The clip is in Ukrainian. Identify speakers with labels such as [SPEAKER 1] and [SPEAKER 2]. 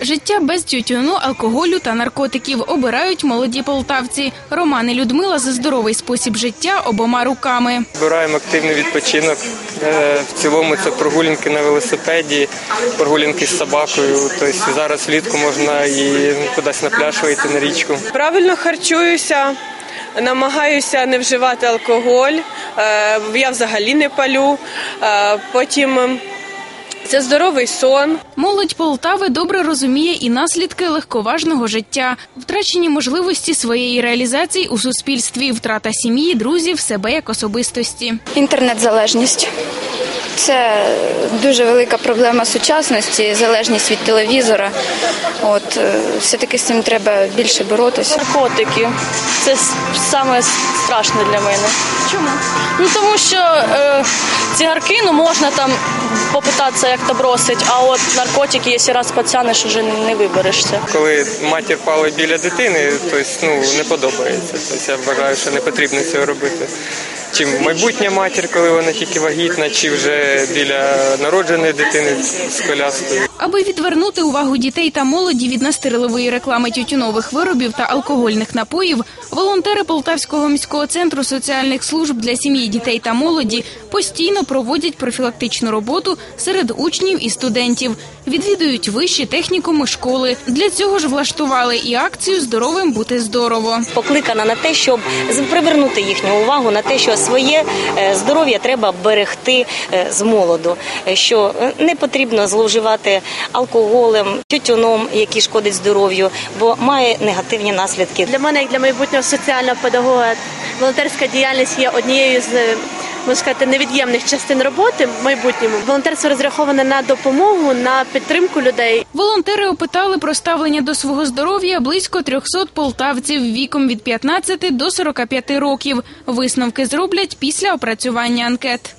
[SPEAKER 1] Життя без тютюну, алкоголю та наркотиків обирають молоді полтавці. Роман і Людмила за здоровий спосіб життя обома руками.
[SPEAKER 2] Збираємо активний відпочинок. Е, В цілому це прогулянки на велосипеді, прогулянки з собакою. Тобто зараз влітку можна і кудись на пляж вийти на річку.
[SPEAKER 3] Правильно харчуюся, намагаюся не вживати алкоголь. е, Я взагалі не палю. Е, Потім це здоровий сон.
[SPEAKER 1] Молодь Полтави добре розуміє і наслідки легковажного життя, втрачені можливості своєї реалізації у суспільстві, втрата сім'ї, друзів, себе як особистості.
[SPEAKER 4] Інтернет-залежність. Це дуже велика проблема сучасності, залежність від телевізора. От е, все-таки з цим треба більше боротися.
[SPEAKER 5] наркотики. Це с- саме страшне для мене. Чому? Ну тому що е, цигарки ну, можна там попитатися як то бросить, а от наркотики, якщо раз потянеш, вже не виберешся.
[SPEAKER 2] Коли матір палить біля дитини, то ну не подобається. Тобто я вважаю, що не потрібно цього робити. Чи майбутня матір, коли вона тільки вагітна, чи вже біля народженої дитини з коляскою.
[SPEAKER 1] Аби відвернути увагу дітей та молоді від настирливої реклами тютюнових виробів та алкогольних напоїв, волонтери Полтавського міського центру соціальних служб для сім'ї, дітей та молоді постійно проводять профілактичну роботу серед учнів і студентів, відвідують вищі технікуми школи. Для цього ж влаштували і акцію Здоровим бути здорово.
[SPEAKER 6] покликана на те, щоб привернути їхню увагу на те, що своє е, здоров'я треба берегти е, з молоду, е, що не потрібно зловживати алкоголем, тютюном, який шкодить здоров'ю, бо має негативні наслідки.
[SPEAKER 7] Для мене, як для майбутнього соціального педагога, волонтерська діяльність є однією з можна сказати, невід'ємних частин роботи в майбутньому. Волонтерство розраховане на допомогу, на підтримку людей.
[SPEAKER 1] Волонтери опитали про ставлення до свого здоров'я близько 300 полтавців віком від 15 до 45 років. Висновки зроблять після опрацювання анкет.